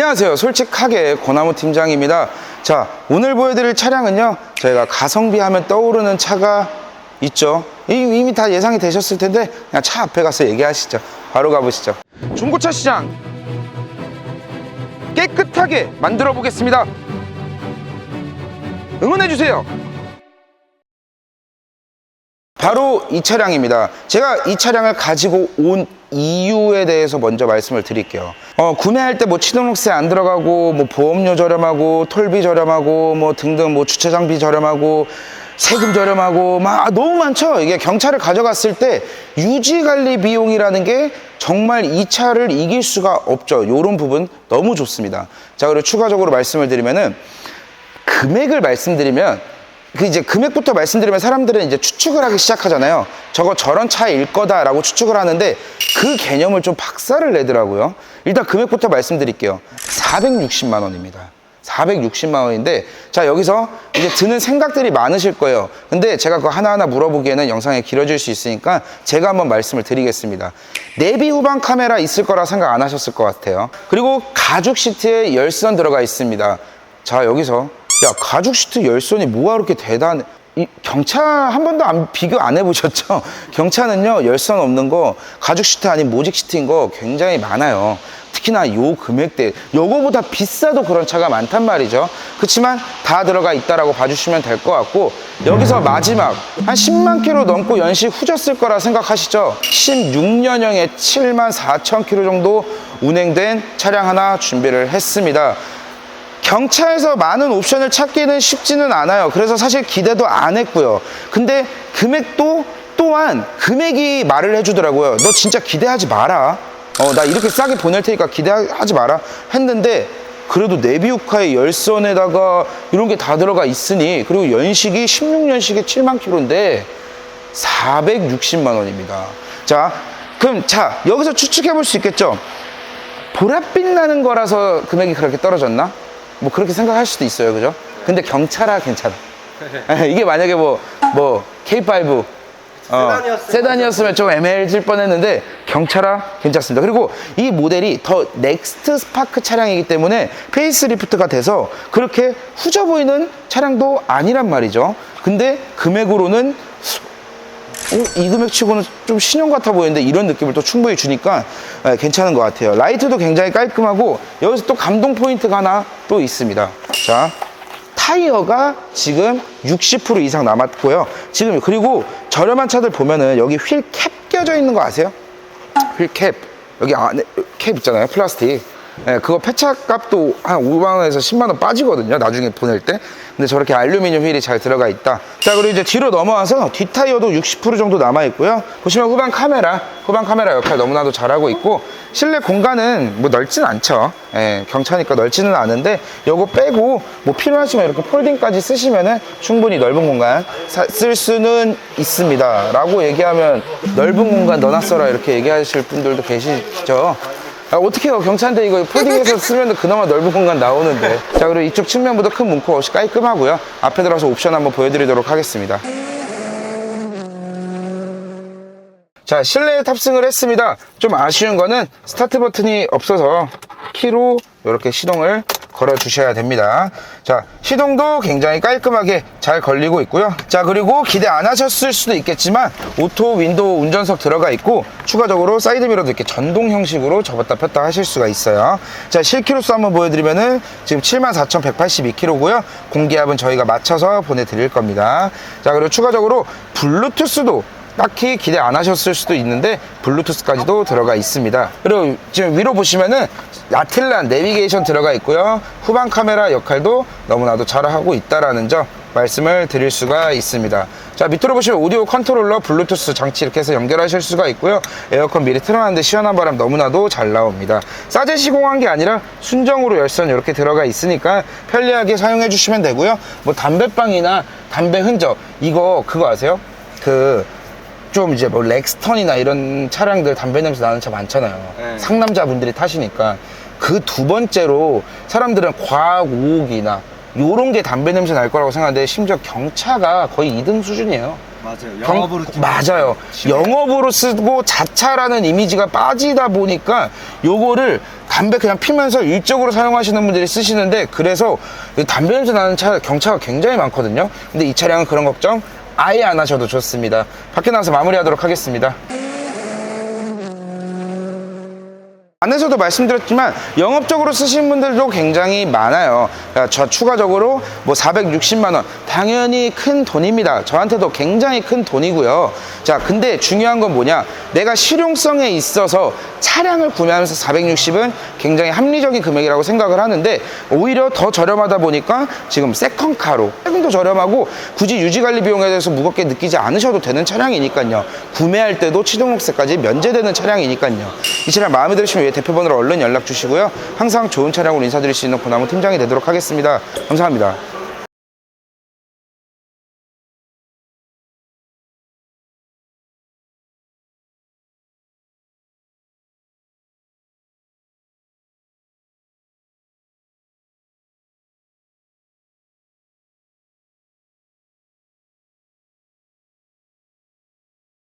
안녕하세요. 솔직하게 고나무 팀장입니다. 자, 오늘 보여드릴 차량은요. 저희가 가성비 하면 떠오르는 차가 있죠. 이- 이미 다 예상이 되셨을 텐데 그냥 차 앞에 가서 얘기하시죠. 바로 가보시죠. 중고차 시장 깨끗하게 만들어 보겠습니다. 응원해 주세요. 바로 이 차량입니다. 제가 이 차량을 가지고 온 이유에 대해서 먼저 말씀을 드릴게요. 어, 구매할 때 뭐 취등록세 안 들어가고, 뭐 보험료 저렴하고, 톨비 저렴하고, 뭐 등등 뭐 주차장비 저렴하고, 세금 저렴하고, 막 아, 너무 많죠? 이게 경차를 가져갔을 때 유지 관리 비용이라는 게 정말 이 차를 이길 수가 없죠. 요런 부분 너무 좋습니다. 자, 그리고 추가적으로 말씀을 드리면은 금액을 말씀드리면 그 이제 금액부터 말씀드리면 사람들은 이제 추측을 하기 시작하잖아요. 저거 저런 차일 거다라고 추측을 하는데 그 개념을 좀 박살을 내더라고요. 일단 금액부터 말씀드릴게요. 460만 원입니다. 460만 원인데 자 여기서 이제 드는 생각들이 많으실 거예요. 근데 제가 그거 하나하나 물어보기에는 영상이 길어질 수 있으니까 제가 한번 말씀을 드리겠습니다. 내비 후방 카메라 있을 거라 생각 안 하셨을 것 같아요. 그리고 가죽 시트에 열선 들어가 있습니다. 자 여기서 야 가죽 시트 열선이 뭐가 그렇게 대단해 이 경차 한 번도 안 비교 안 해보셨죠? 경차는요 열선 없는 거 가죽 시트 아닌 모직 시트인 거 굉장히 많아요. 특히나 요 금액대. 요거보다 비싸도 그런 차가 많단 말이죠. 그렇지만 다 들어가 있다라고 봐주시면 될 것 같고 여기서 마지막 한 10만 킬로 넘고 연식 후졌을 거라 생각하시죠? 16년형에 7만 4천 킬로 정도 운행된 차량 하나 준비를 했습니다 경차에서 많은 옵션을 찾기는 쉽지는 않아요. 그래서 사실 기대도 안 했고요. 근데 금액도 또한 금액이 말을 해주더라고요. 너 진짜 기대하지 마라. 어, 나 이렇게 싸게 보낼 테니까 기대하지 마라. 했는데 그래도 네비우카의 열선에다가 이런 게 다 들어가 있으니 그리고 연식이 16년식에 7만 킬로인데 460만 원입니다. 자, 그럼 자, 여기서 추측해 볼 수 있겠죠? 보랏빛 나는 거라서 금액이 그렇게 떨어졌나? 뭐 그렇게 생각할 수도 있어요, 그죠? 근데 경차라 괜찮아. 이게 만약에 뭐, 뭐, K5, 어, 세단이었으면 세단이었으면 좀 애매해질 뻔했는데 경차라 괜찮습니다. 그리고 이 모델이 더 넥스트 스파크 차량이기 때문에 페이스리프트가 돼서 그렇게 후져 보이는 차량도 아니란 말이죠. 근데 금액으로는 어, 이 금액 치고는 좀 신형 같아 보이는데 이런 느낌을 또 충분히 주니까 예, 괜찮은 것 같아요. 라이트도 굉장히 깔끔하고 여기서 또 감동 포인트가 하나 또 있습니다. 자, 타이어가 지금 60% 이상 남았고요. 지금 그리고 저렴한 차들 보면은 여기 휠 캡 껴져 있는 거 아세요? 휠 캡. 여기 안에 캡 있잖아요. 플라스틱. 예, 그거 폐차 값도 한 5만 원에서 10만 원 빠지거든요. 나중에 보낼 때. 근데 저렇게 알루미늄 휠이 잘 들어가 있다. 자, 그리고 이제 뒤로 넘어와서 뒷타이어도 60% 정도 남아 있고요. 보시면 후방 카메라, 후방 카메라 역할 너무나도 잘하고 있고 실내 공간은 뭐 넓진 않죠. 예, 경차니까 넓지는 않은데 요거 빼고 뭐 필요하시면 이렇게 폴딩까지 쓰시면은 충분히 넓은 공간 사- 쓸 수는 있습니다. 라고 얘기하면 넓은 공간 넣어놨어라 이렇게 얘기하실 분들도 계시죠. 아, 어떻게요? 경차인데 이거 폴딩해서 쓰면 그나마 넓은 공간 나오는데. 자, 그리고 이쪽 측면부터 큰 문콕 없이 깔끔하고요. 앞에 들어서 옵션 한번 보여드리도록 하겠습니다. 자, 실내에 탑승을 했습니다. 좀 아쉬운 거는 스타트 버튼이 없어서 키로 이렇게 시동을 걸어 주셔야 됩니다. 자, 시동도 굉장히 깔끔하게 잘 걸리고 있고요. 자, 그리고 기대 안 하셨을 수도 있겠지만 오토 윈도우 운전석 들어가 있고 추가적으로 사이드 미러도 이렇게 전동 형식으로 접었다 폈다 하실 수가 있어요. 자, 실키로수 한번 보여드리면은 지금 74,182km고요. 공기압은 저희가 맞춰서 보내드릴 겁니다. 자, 그리고 추가적으로 블루투스도 딱히 기대 안 하셨을 수도 있는데 블루투스까지도 들어가 있습니다. 그리고 지금 위로 보시면은 아틀란 내비게이션 들어가 있고요. 후방 카메라 역할도 너무나도 잘하고 있다라는 점 말씀을 드릴 수가 있습니다. 자 밑으로 보시면 오디오 컨트롤러 블루투스 장치 이렇게 해서 연결하실 수가 있고요. 에어컨 미리 틀어놨는데 시원한 바람 너무나도 잘 나옵니다. 싸제 시공한 게 아니라 순정으로 열선 이렇게 들어가 있으니까 편리하게 사용해 주시면 되고요. 뭐 담배빵이나 담배 흔적 이거 그거 아세요? 그 좀 이제 뭐 렉스턴이나 이런 차량들 담배 냄새 나는 차 많잖아요. 네. 상남자분들이 타시니까 그 두 번째로 사람들은 과학 오옥이나 요런 게 담배 냄새 날 거라고 생각하는데 심지어 경차가 거의 2등 수준이에요. 맞아요. 경- 영업으로 뛰는 맞아요. 영업으로 쓰고 자차라는 이미지가 빠지다 보니까 요거를 담배 그냥 피면서 일적으로 사용하시는 분들이 쓰시는데 그래서 이 담배 냄새 나는 차 경차가 굉장히 많거든요. 근데 이 차량은 그런 걱정 아예 안 하셔도 좋습니다. 밖에 나가서 마무리하도록 하겠습니다. 안에서도 말씀드렸지만 영업적으로 쓰시는 분들도 굉장히 많아요. 그러니까 저 추가적으로 뭐 460만 원 당연히 큰 돈입니다. 저한테도 굉장히 큰 돈이고요. 자, 근데 중요한 건 뭐냐? 내가 실용성에 있어서 차량을 구매하면서 460은 굉장히 합리적인 금액이라고 생각을 하는데 오히려 더 저렴하다 보니까 지금 세컨카로 조금 더 저렴하고 굳이 유지 관리 비용에 대해서 무겁게 느끼지 않으셔도 되는 차량이니까요. 구매할 때도 취등록세까지 면제되는 차량이니까요. 이 차량 마음에 드시면 위에 대표 번호로 얼른 연락 주시고요. 항상 좋은 차량으로 인사드릴 수 있는 고나무 팀장이 되도록 하겠습니다. 감사합니다.